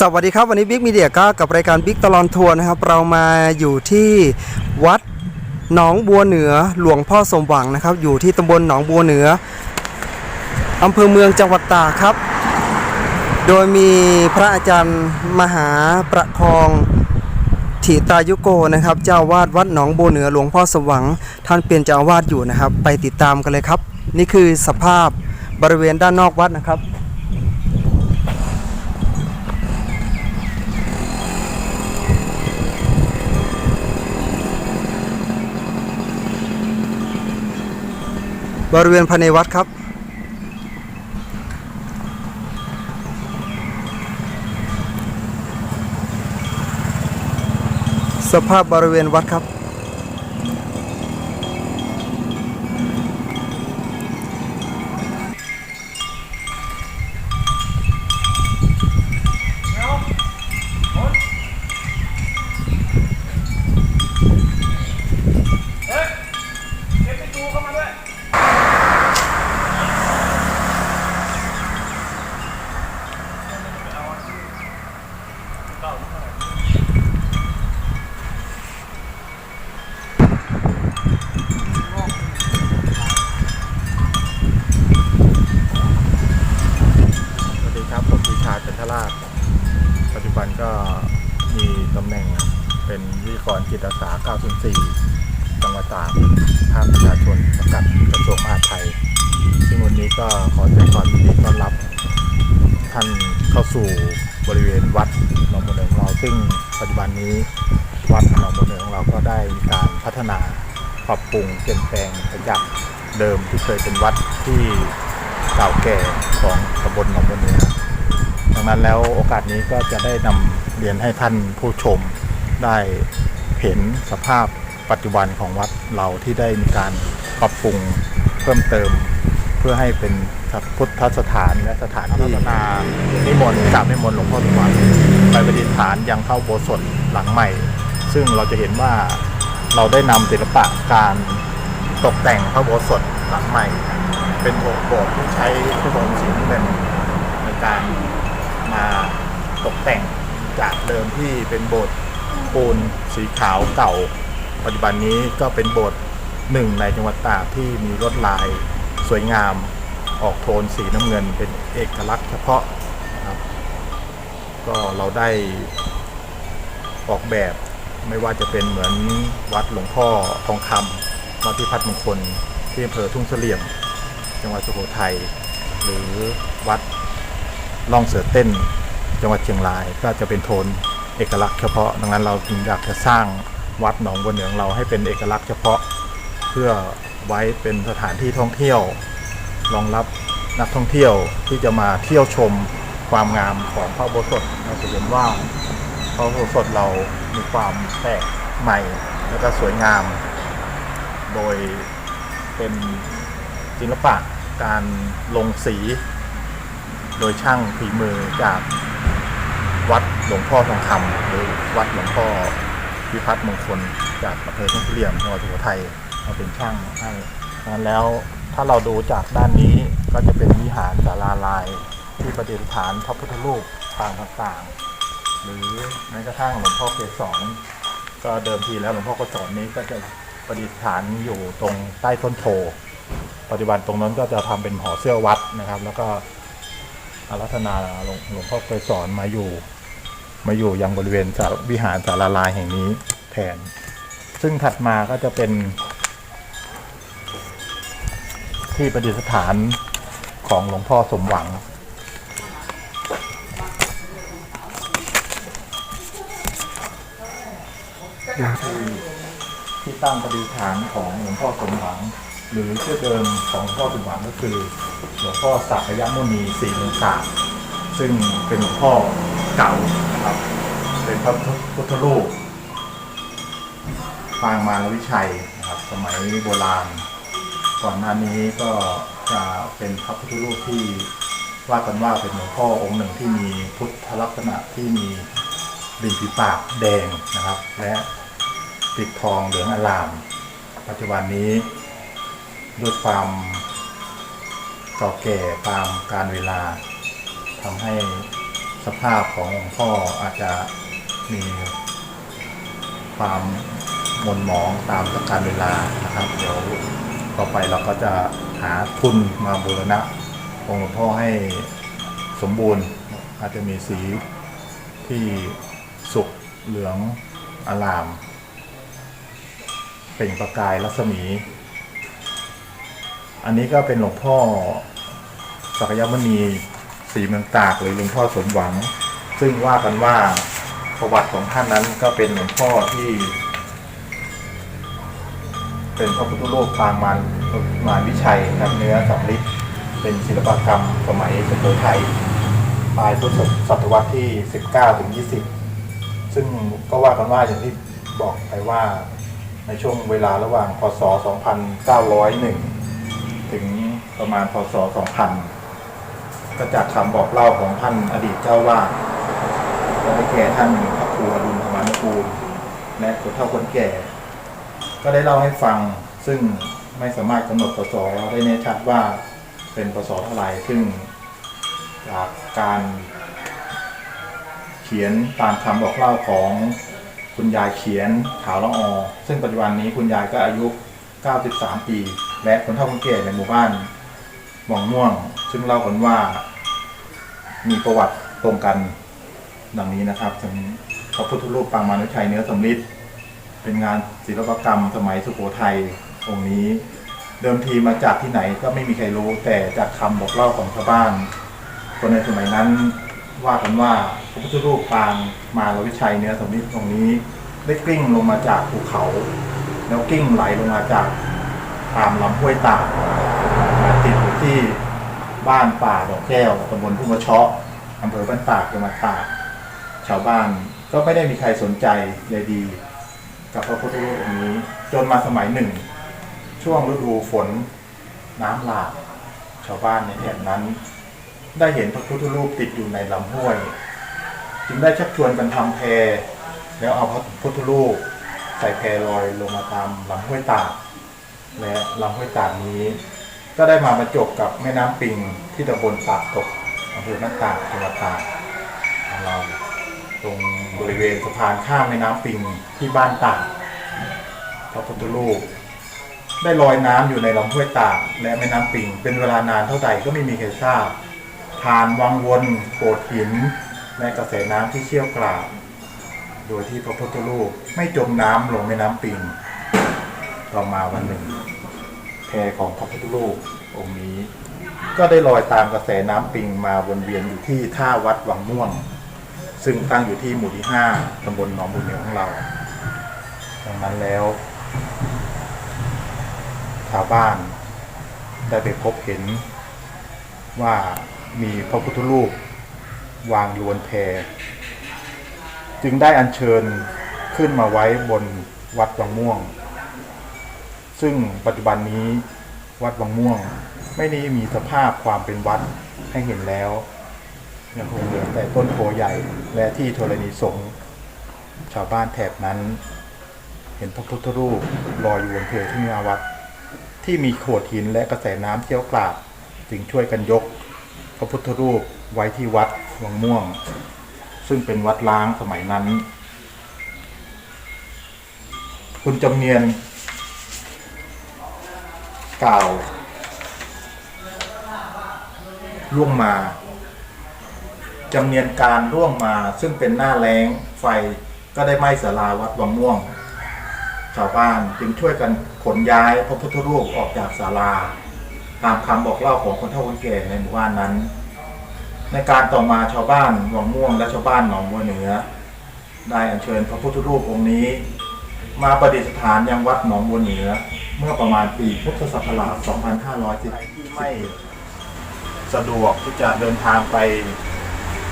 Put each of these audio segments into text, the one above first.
สวัสดีครับวันนี้บิ๊กมีเดียก็กับรายการบิ๊กตลอนทัวร์นะครับ เรามาอยู่ที่วัดหนองบัวเหนือหลวงพ่อสมหวังนะครับ อยู่ที่ตำบลหนองบัวเหนืออำเภอเมืองจังหวัดตากครับ โดยมีพระอาจารย์มหาประคองถิตายุโกนะครับ เจ้าวาดวัดหนองบัวเหนือหลวงพ่อสมหวัง ท่านเป็นเจ้าวาดอยู่นะครับ ไปติดตามกันเลยครับ นี่คือสภาพบริเวณด้านนอกวัดนะครับ บริเวณภายในวัดครับ สภาพบริเวณวัดครับ จังหวัดตากภาคประชาชนสังกัดกระทรวงมหาดไทย ซึ่งวันนี้ก็ขอแสดงความยินดีต้อนรับ ท่านเข้าสู่บริเวณวัดหนองบัวเหนือของเรา ซึ่งปัจจุบันนี้วัดหนองบัวเหนือของเราก็ได้มีการพัฒนาปรับปรุงเปลี่ยนแปลงไปจากเดิมที่เคยเป็นวัดที่เก่าแก่ของตำบลหนองบัวเหนือดังนั้นแล้วโอกาสนี้ก็จะได้นำเรียนให้ท่านผู้ชมได้เห็นสภาพ ปัจจุบันของวัดเราที่ได้มีการปรับปรุงเพิ่มเติม เพื่อให้เป็นพุทธสถานและสถานที่นานิมนต์กราบนิมนต์หลวงพ่อสมหวังไปประดิษฐานยังเข้าโบสถ์หลังใหม่ ซึ่งเราจะเห็นว่าเราได้นำศิลปะการตกแต่งพระโบสถ์หลังใหม่ เป็นโบสถ์ที่ใช้พุทธมนต์สีน้ำเงินในการมาตกแต่งจากเดิมที่เป็นโบสถ์ปูนสีขาวเก่า ปัจจุบันนี้ก็เป็นโบสถ์หนึ่งในจังหวัดตากที่มีลวดลายสวยงามออกโทนสีน้ำเงินเป็นเอกลักษณ์เฉพาะนะครับก็เราได้ออกแบบไม่ว่าจะเป็นเหมือนวัดหลวงพ่อทองคำวัดพิพัฒน์มงคลที่อำเภอทุ่งเสลี่ยม จังหวัดสุโขทัยหรือวัดล่องเสือเต้น จังหวัดเชียงราย ก็จะเป็นโทนเอกลักษณ์เฉพาะดังนั้นเราจึงอยากจะสร้าง วัดหนองบัวเหนืองเราให้เป็นเอกลักษณ์เฉพาะเพื่อไว้เป็นสถานที่ท่องเที่ยวรองรับนักท่องเที่ยวที่จะมาเที่ยวชมความงามของพระโบสถเราจะเห็นว่าพระโบสถเรามีความแปลกใหม่และก็สวยงาม โดยเป็นศิลปะการลงสี โดยช่างฝีมือจากวัดหลวงพ่อทองคำหรือวัดหลวงพ่อ พิพัฒน์มงคลจากอำเภอทุ่งเสลี่ยมจังหวัดสุโขทัยมาเป็นช่างให้นั้นแล้วถ้าเราดูจากด้านนี้ก็จะเป็นวิหารศาลาลาย ที่ประดิษฐานพระพุทธรูปปางต่างๆ หรือแม้กระทั่งหลวงพ่อเกศรก็เดิมทีแล้วหลวงพ่อเกศรนี้ก็จะประดิษฐานอยู่ตรงใต้ต้นโพปัจจุบันตรงนั้นก็จะทำเป็นหอเสื้อวัดนะครับ แล้วก็อารัธนาหลวงหลวงพ่อเคยสอนมาอยู่ มาอยู่ยังบริเวณสารวิหารสารลายแห่งนี้แทน ซึ่งถัดมาก็จะเป็น ที่ประดิษฐานของหลวงพ่อสมหวัง ที่ตั้งประดิษฐานของหลวงพ่อสมหวัง หรือชื่อเดิมของหลวงพ่อสมหวังก็คือ หลวงพ่อสักยมุนีสีเมืองตาซึ่งเป็นหลวงพ่อ เก่านะครับ เป็นพระพุทธรูปปางมารวิชัยนะครับ สมัยโบราณ ก่อนหน้านี้ก็จะเป็นพระพุทธรูปที่ว่ากันว่าเป็นหลวงพ่อองค์หนึ่งที่มีพุทธลักษณะที่มีริมฝีปากแดงนะครับ และปิดทองเหลืองอลาม ปัจจุบันนี้ด้วยความเก่าแก่ตามการเวลาทำให้ สภาพของหลวงพ่ออาจจะมีความมนหมองตามกาลเวลานะครับ เดี๋ยวต่อไปเราก็จะหาทุนมาบูรณะองค์หลวงพ่อให้สมบูรณ์ อาจจะมีสีที่สุกเหลืองอลาม เปล่งประกายรัศมี อันนี้ก็เป็นหลวงพ่อสักยมณี สีเมืองตากหรือหลวงพ่อสมหวัง ซึ่งว่ากันว่าประวัติของท่านนั้นก็เป็นหลวงพ่อที่ เป็นพระพุทธรูปปางมารมารวิชัยนะครับเนื้อสำริดเป็นศิลปกรรมสมัยสุโขทัยปลายพุทธศตวรรษที่ 19ถึง20 ซึ่งก็ว่ากันว่าอย่างที่บอกไปว่าในช่วงเวลาระหว่างพศ 2901 ถึงประมาณพศ 2000 ก็จากคำบอกเล่าของท่านอดีตเจ้าวาดและได้แก่ท่านพระครูอรุณธรรมนุกูลและคนเฒ่าคนแก่ ก็ได้เล่าให้ฟังซึ่งไม่สามารถกำหนดปศได้แน่ชัดว่าเป็นปศเท่าไหร่ซึ่งจากการเขียนตามคำบอกเล่าของคุณยายเขียนขาวละออ ซึ่งปัจจุบันนี้คุณยายก็อายุ 93 ปี และคนเฒ่าคนแก่ในหมู่บ้านหมองม่วง ซึ่งเล่ากันว่ามีประวัติตรงกันดังนี้นะครับถึงพระพุทธรูปปางมานุชัยเนื้อสำริดเป็นงานศิลปกรรมสมัยสุโขทัยองค์นี้ เดิมทีมาจากที่ไหนก็ไม่มีใครรู้แต่จากคำบอกเล่าของชาวบ้าน คนในสมัยนั้นว่ากันว่าพระพุทธรูปปางมาลวิชัยเนื้อสำริดองค์นี้ ได้กลิ้งลงมาจากภูเขา แล้วกลิ้งไหลลงมาจากตามลำห้วยตากมาติดอยู่ที่ บ้านป่าดอกแก้วตำบลทุ่งมะเชาะอำเภอบ้านตากจังหวัดตากชาวบ้านก็ไม่ได้มีใครสนใจเลยดี กับพระพุทธรูปองค์นี้ จนมาสมัยหนึ่ง ช่วงฤดูฝนน้ำหลากชาวบ้านในแถบนั้น ได้เห็นพระพุทธรูปติดอยู่ในลำห้วย จึงได้ชักชวนกันทำแพแล้วเอาพระพุทธรูปใส่แพลอยลงมาตามลำห้วยตากและลำห้วยตากนี้ ก็ได้มาบรรจบกับแม่น้ำปิงที่ตำบลปากตกอำเภอบ้าตากจังหวัดตากของเราตรงบริเวณสะพานข้ามแม่น้ำปิงที่บ้านตากพระพุทธรูปได้ลอยน้ำอยู่ในลำห้วยตากและแม่น้ำปิง เป็นเวลานานเท่าใดก็ไม่มีใครทราบผ่านวังวนโขดหินและกระแสน้ำที่เชี่ยวกราบโดยที่พระพุทธรูปไม่จมน้ำลงแม่น้ำปิง ต่อมาวันหนึ่ง ของพระพุทธรูปองค์นี้ ก็ได้ลอยตามกระแสน้ำปิงมาวนเวียนอยู่ที่ท่าวัดวังม่วง ซึ่งตั้งอยู่ที่หมู่ที่ 5ตำบลหนองบุญเหนือของเรา ดังนั้นแล้วชาวบ้านได้ไปพบเห็นว่ามีพระพุทธรูปวางอยู่บนแพจึงได้อัญเชิญขึ้นมาไว้บนวัดวังม่วง ซึ่งปัจจุบันนี้วัดวังม่วง ไม่ได้มีสภาพความเป็นวัดให้เห็นแล้วยังคงเหลือแต่ต้นโพใหญ่และที่ธรณีสงฆ์ชาวบ้านแถบนั้น เห็นพระพุทธรูปลอยอยู่บนเพลิงที่นาวัด ที่มีโขดหินและกระแสน้ำเชี่ยวกราบจึงช่วยกันยก พระพุทธรูปไว้ที่วัดวังม่วง ซึ่งเป็นวัดล้างสมัยนั้น คุณจำเนียน กล่าวล่วงมาจำเนียนการร่วงมา ซึ่งเป็นหน้าแล้งไฟก็ได้ไหม้ศาลาวัดวังม่วง ชาวบ้านจึงช่วยกันขนย้ายพระพุทธรูปออกจากศาลา ตามคำบอกเล่าของคนเฒ่าคนแก่ในหมู่บ้านนั้น ในการต่อมาชาวบ้านวังม่วงและชาวบ้านหนองบัวเหนือ ได้อัญเชิญพระพุทธรูปองค์นี้ มาประดิษฐานยังวัดหนองบัวเหนือ เมื่อประมาณปีพุทธศักราช 2510ที่ไม่สะดวกที่จะเดินทางไป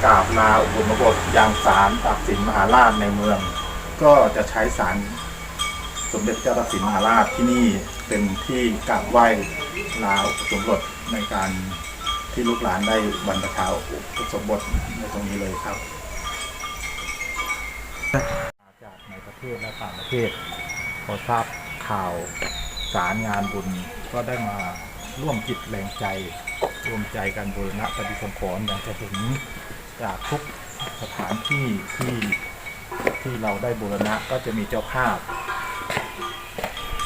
กราบลาอุปนบทยังศาลตากสินมหาราชในเมือง ก็จะใช้ศาลสมเด็จเจ้าตากสินมหาราชที่นี่เป็นที่กราบไหว้ลาอุปสมบทในการที่ลูกหลานได้บรรพชาอุปสมบทในตรงนี้เลยครับจากในประเทศและต่างประเทศพอทราบข่าว สารงานบุญก็ได้มาร่วมจิตแรงใจร่วมใจกันบูรณะปฏิสังขรณ์อย่างจะเห็นจากทุกสถานที่ที่ที่เราได้บูรณะก็จะมีเจ้าภาพ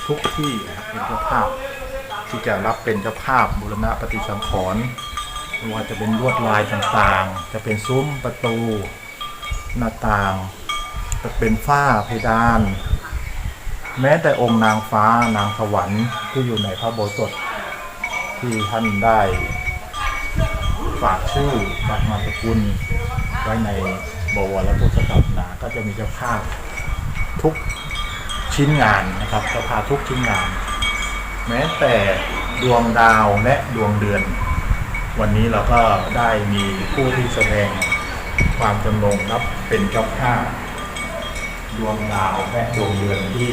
ทุกที่นะครับเป็นเจ้าภาพ ที่จะรับเป็นเจ้าภาพบูรณะปฏิสังขรณ์ว่าจะเป็นลวดลายต่างๆ จะเป็นซุ้มประตู หน้าต่าง จะเป็นฝ้าเพดาน แม้แต่องค์นางฟ้านางสวรรค์ที่อยู่ในพระโบสถที่ท่านได้ฝากชื่อฝากนามสกุลไว้ในบวรพุทธศาสนาก็จะมีเจ้าภาพทุกชิ้นงานนะครับเจ้าภาพทุกชิ้นงาน แม้แต่ดวงดาวและดวงเดือน วันนี้เราก็ได้มีผู้ที่แสดงความจำนงรับเป็นเจ้าภาพ ดวงดาวและดวงเดือนที่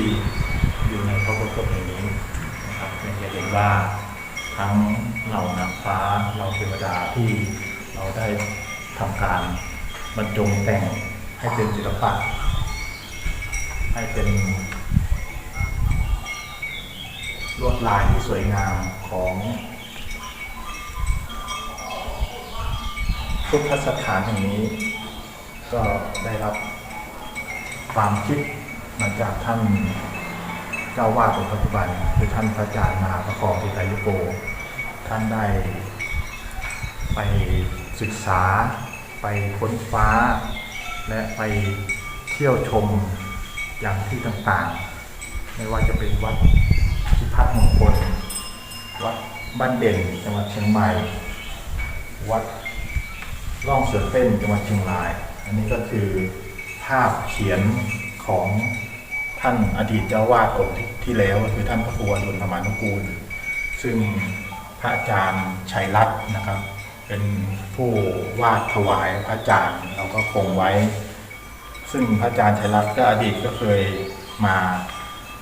อยู่ในพระพุทธแห่งนี้นะครับจะเห็นว่าทั้งเหล่านางฟ้าเราเทวดาที่เราได้ทำการบรรจงแต่งให้เป็นศิลปะให้เป็นลวดลายที่สวยงามของพุทธสถานแห่งนี้ ก็ได้รับ ความคิดมาจากท่านเจ้าวาดองค์ปัจจุบันคือท่านพระอาจารย์มหาประคองติตายุโก ท่านได้ไปศึกษาไปค้นฟ้า และไปเที่ยวชมอย่างที่ต่างๆ ไม่ว่าจะเป็นวัดพิพัฒน์มงคล วัดบ้านเด่นจังหวัดเชียงใหม่ วัดร่องเสือเต้นจังหวัดเชียงราย อันนี้ก็คือ ภาพเขียนของท่านอดีตเจ้าวาดองค์ที่แล้วคือท่านพระครูอดุลธรรมานุกูล ซึ่งพระอาจารย์ชัยรัตน์นะครับ เป็นผู้วาดถวายพระอาจารย์เราก็คงไว้ ซึ่งพระอาจารย์ชัยรัตน์ก็อดีตก็เคยมา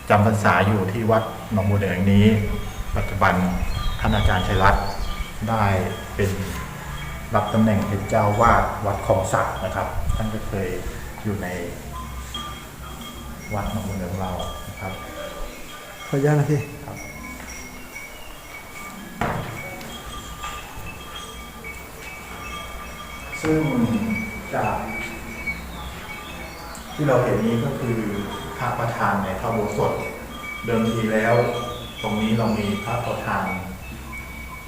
จำพรรษาอยู่ที่วัดหนองบัวแดงนี้ ปัจจุบันท่านอาจารย์ชัยรัตน์ได้เป็นรับตำแหน่งเป็นเจ้าวาดวัดคลองสักนะครับ ท่านก็เคย อยู่ในวัดหนองบัวเหนืองเรานะครับขออนุญาตนะพี่ครับซึ่งจากที่เราเห็นนี้ก็คือพระประธานในพระโบสถเดิมทีแล้ว ตรงนี้เรามีพระประธาน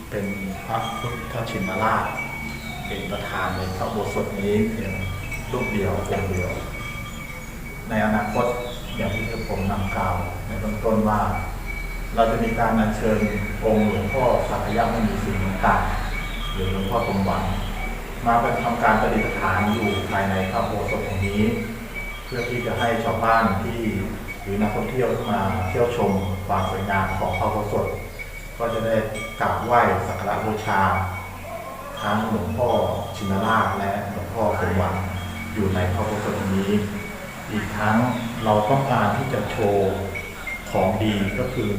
เป็นพระพุทธชินราชเป็นประธานในพระโบสถนี้เพียง รูปเดียวองค์เดียว ในอนาคตอย่างที่ผมนำกล่าวในเบื้องต้นว่า เราจะมีการอัญเชิญองค์หลวงพ่อสักยมุนีสิงห์ต่างหรือหลวงพ่อสมหวังมาเป็นทำการประดิษฐานอยู่ภายในพระโบสถแห่งนี้ เพื่อที่จะให้ชาวบ้านที่หรือนักท่องเที่ยวที่มาเที่ยวชมความสวยงามของพระโบสถก็จะได้กราบไหว้สักการะบูชา ทั้งหลวงพ่อชินราชและหลวงพ่อสมหวัง อยู่ในพระโบสถนี้ อีกทั้งเราต้องการที่จะโชว์ของดีก็คือ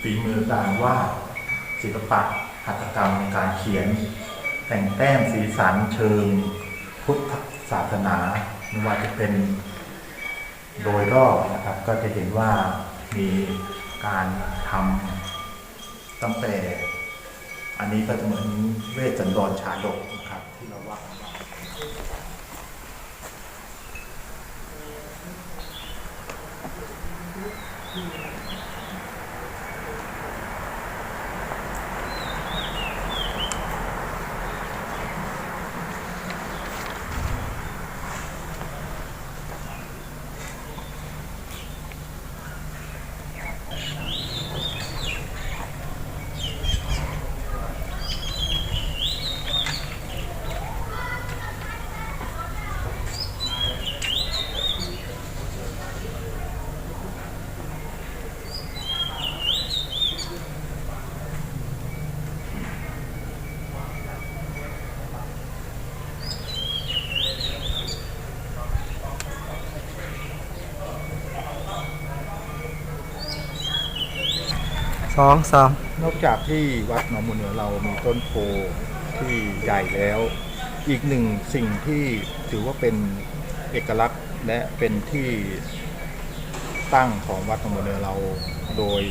ฝีมือการวาดศิลปะหัตถกรรมการเขียน แต่งแต้มสีสันเชิง พุทธศาสนาไม่ว่าจะเป็นโดยรอบนะครับ ก็จะเห็นว่ามีการทำตั้งแต่ อันนี้ก็จะเหมือนเวชสันดรชาดก สองสามนอกจากที่วัดหนองมูลเหนือเรามีต้นโพที่ใหญ่แล้ว อีกหนึ่งสิ่งที่ถือว่าเป็นเอกลักษณ์และเป็นที่ตั้งของวัดหนองมูลเหนือเรา โดย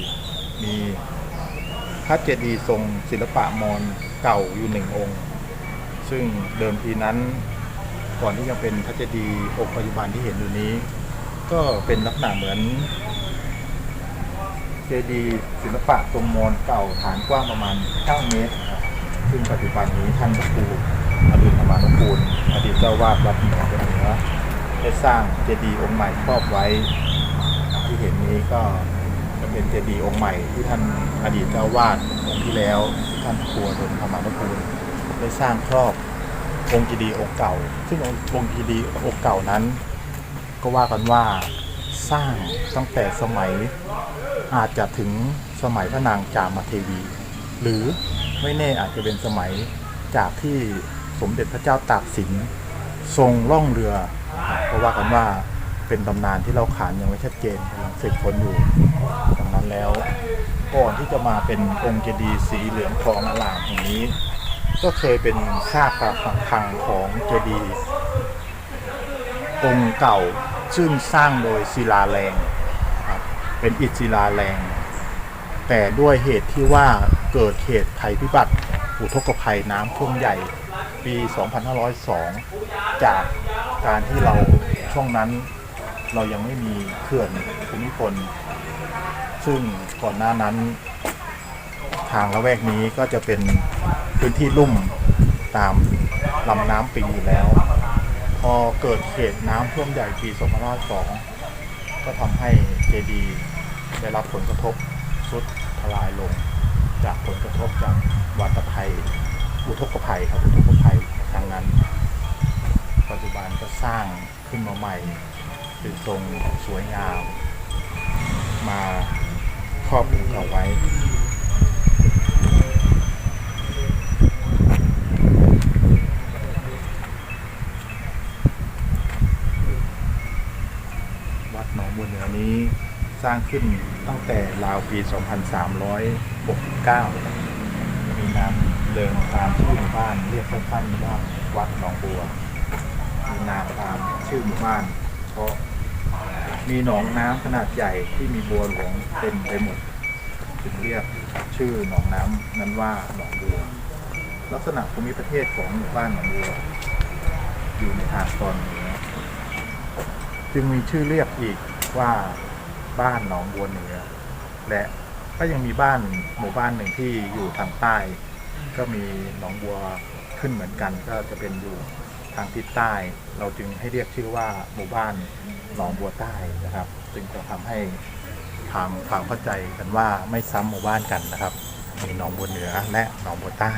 มีพระเจดีย์ทรงศิลปะมอญเก่าอยู่หนึ่งองค์ ซึ่งเดิมทีนั้นก่อนที่จะเป็นพระเจดีย์องค์ปัจจุบันที่เห็นอยู่นี้ ก็เป็นลักษณะเหมือน จดีย์ศิลปะตรงมอนเก่าฐานกว้างประมาณ 9 เมตรนะครับซึ่งปัจจุบันนี้ท่านพระครูอดุลธรรมานุกูลอดีตเจ้าวาดวัดหนือเหนือได้สร้างเจดีย์องค์ใหม่ครอบไว้ ที่เห็นนี้ก็จะเป็นเจดีย์องค์ใหม่ที่ท่านอดีตเจ้าวาดองค์ที่แล้วท่านครูอดุลธรรมานุกูลได้สร้างครอบองค์เจดีย์องค์เก่า ซึ่งองค์องค์เจดีย์องค์เก่านั้น ก็ว่ากันว่า สร้างตั้งแต่สมัยอาจจะถึงสมัยพระนางจามเทวี หรือไม่แน่อาจจะเป็นสมัยจากที่สมเด็จพระเจ้าตากสินทรงล่องเรือเพราะว่ากันว่าเป็นตำนานที่เราขานยังไม่ชัดเจนกำลังสืบค้นอยู่ดังนั้นแล้วก่อนที่จะมาเป็นองค์เจดีย์สีเหลืองทองอลามแห่งนี้ ก็เคยเป็นซากปรักหักพังของเจดีย์ องค์เก่าซึ่งสร้างโดยศิลาแรง เป็นอิฐศิลาแรง แต่ด้วยเหตุที่ว่าเกิดเหตุภัยพิบัติ อุทกภัยน้ำท่วมใหญ่ปี 2502 จากการที่เราช่วงนั้นเรายังไม่มีเขื่อนภูมิพล ซึ่งก่อนหน้านั้น ทางละแวกนี้ก็จะเป็นพื้นที่ลุ่มตามลำน้ำปิงอยู่แล้ว พอเกิดเหตุน้ำท่วมใหญ่ปี 2502 ก็ทำให้เจดีย์ได้รับผลกระทบสุดทลายลง จากผลกระทบจากวัตภัย อุทกภัยครับอุทกภัยทางนั้น ปัจจุบันก็สร้างขึ้นมาใหม่เป็นทรงสวยงาม มาครอบองค์เก่าไว้ วัดหนองบัวเหนือนี้ สร้างขึ้นตั้งแต่ราวปี 2369 มีนามเดิมตามชื่อหมู่บ้านเรียกสั้นๆว่าวัดหนองบัว มีนามตามชื่อหมู่บ้าน เพราะมีหนองน้ำขนาดใหญ่ที่มีบัวหลวงเต็มไปหมด จึงเรียกชื่อหนองน้ำนั้นว่าหนองบัว ลักษณะภูมิประเทศของหมู่บ้านหนองบัว อยู่ในทางตอนเหนือจึงมีชื่อเรียกอีกว่า บ้านหนองบัวเหนือ และก็ยังมีบ้านหมู่บ้านหนึ่งที่อยู่ทางใต้ ก็มีหนองบัวขึ้นเหมือนกัน ก็จะเป็นอยู่ทางทิศใต้ เราจึงให้เรียกชื่อว่าหมู่บ้านหนองบัวใต้นะครับ จึงจะทำให้ทำความเข้าใจกันว่าไม่ซ้ำหมู่บ้านกันนะครับ มีหนองบัวเหนือและหนองบัวใต้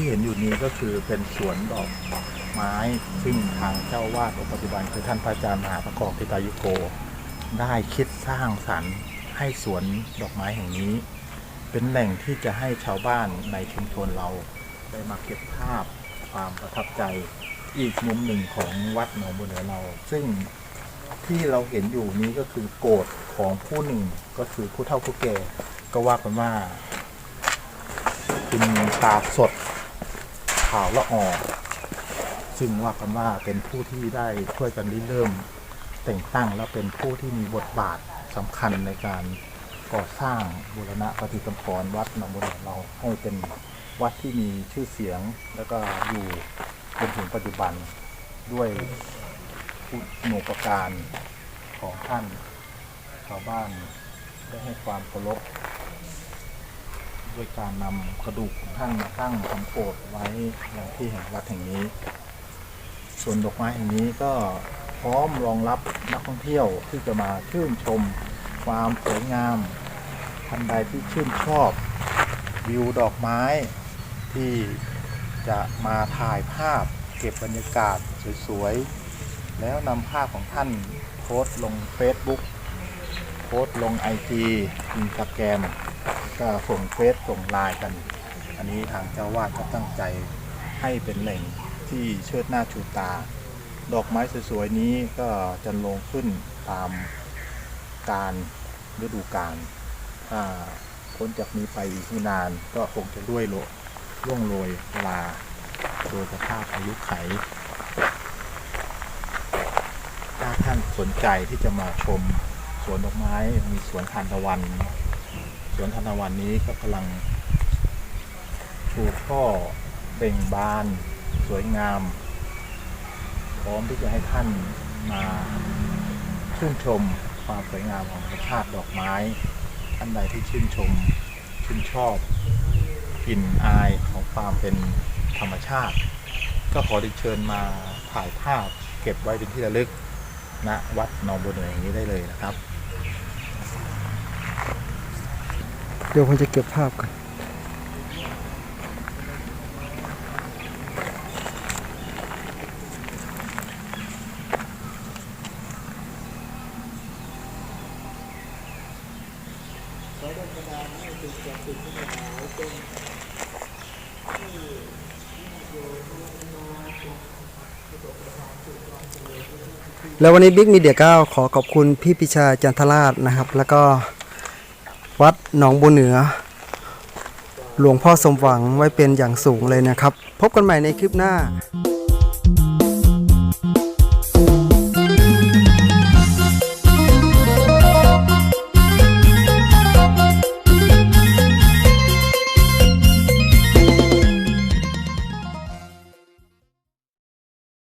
ที่เห็นอยู่นี้ก็คือเป็นสวนดอกไม้ ซึ่งทางเจ้าวาดองค์ปัจจุบันคือท่านพระอาจารย์มหาประกอบพิตายุโก ได้คิดสร้างสรรค์ให้สวนดอกไม้แห่งนี้ เป็นแหล่งที่จะให้ชาวบ้านในชุมชนเราได้มาเก็บภาพความประทับใจอีกมุมหนึ่งของวัดหนองบัวเหนือเรา ซึ่งที่เราเห็นอยู่นี้ก็คือโกรธของผู้หนึ่งก็คือผู้เฒ่าผู้แก่ก็ว่ากันว่าคุณตาสด ขาวละออซึ่งว่ากันว่าเป็นผู้ที่ได้ช่วยกันริเริ่มแต่งตั้งและเป็นผู้ที่มีบทบาทสำคัญในการก่อสร้างบูรณะปฏิสังขรณ์วัดหนองบัวเราให้เป็นวัดที่มีชื่อเสียงแล้วก็อยู่จนถึงปัจจุบันด้วยผู้หนุปการของท่านชาวบ้านได้ให้ความเคารพ ด้วยการนำกระดูกของท่านมาตั้งทำโกรธไว้อย่างที่แห่งวัดแห่งนี้ ส่วนดอกไม้แห่งนี้ก็พร้อมรองรับนักท่องเที่ยวที่จะมาชื่นชมความสวยงามท่านใดที่ชื่นชอบวิวดอกไม้ที่จะมาถ่ายภาพเก็บบรรยากาศสวยๆ แล้วนำภาพของท่านโพสต์ลง Facebook โพสต์ลง IG อินสตาแกรม ก็ส่งเฟซส่งไลน์กัน อันนี้ทางเจ้าวาดก็ตั้งใจให้เป็นแหล่งที่เชิดหน้าชูตา ดอกไม้สวยๆนี้ก็จะลงขึ้นตามการฤดูกาลถ้าพ้นจากนี้ไปอีกไม่นานก็คงจะด้วยโลล่วงโรยลาโดยสภาพอายุไข ถ้าท่านสนใจที่จะมาชมสวนดอกไม้มีสวนทานตะวัน สวนทานวันนี้ก็กำลังชูช่อเบ่งบาน สวยงาม พร้อมที่จะให้ท่านมาชื่นชมความสวยงามของธรรมชาติดอกไม้ ท่านใดที่ชื่นชม ชื่นชอบกลิ่นอายของความเป็นธรรมชาติ ก็ขอได้เชิญมาถ่ายภาพเก็บไว้เป็นที่ระลึกณวัดหนองบัวเหนืออย่างนี้ได้เลยนะครับ เดี๋ยวผมจะเก็บภาพกันแล้ววันนี้บิ๊กมีเดียก้าขอขอบคุณพี่ปิชาจันทราชนะครับ แล้วก็ วัดหนองบัวเหนือ หลวงพ่อสมหวังไว้เป็นอย่างสูงเลยนะครับ พบกันใหม่ในคลิปหน้า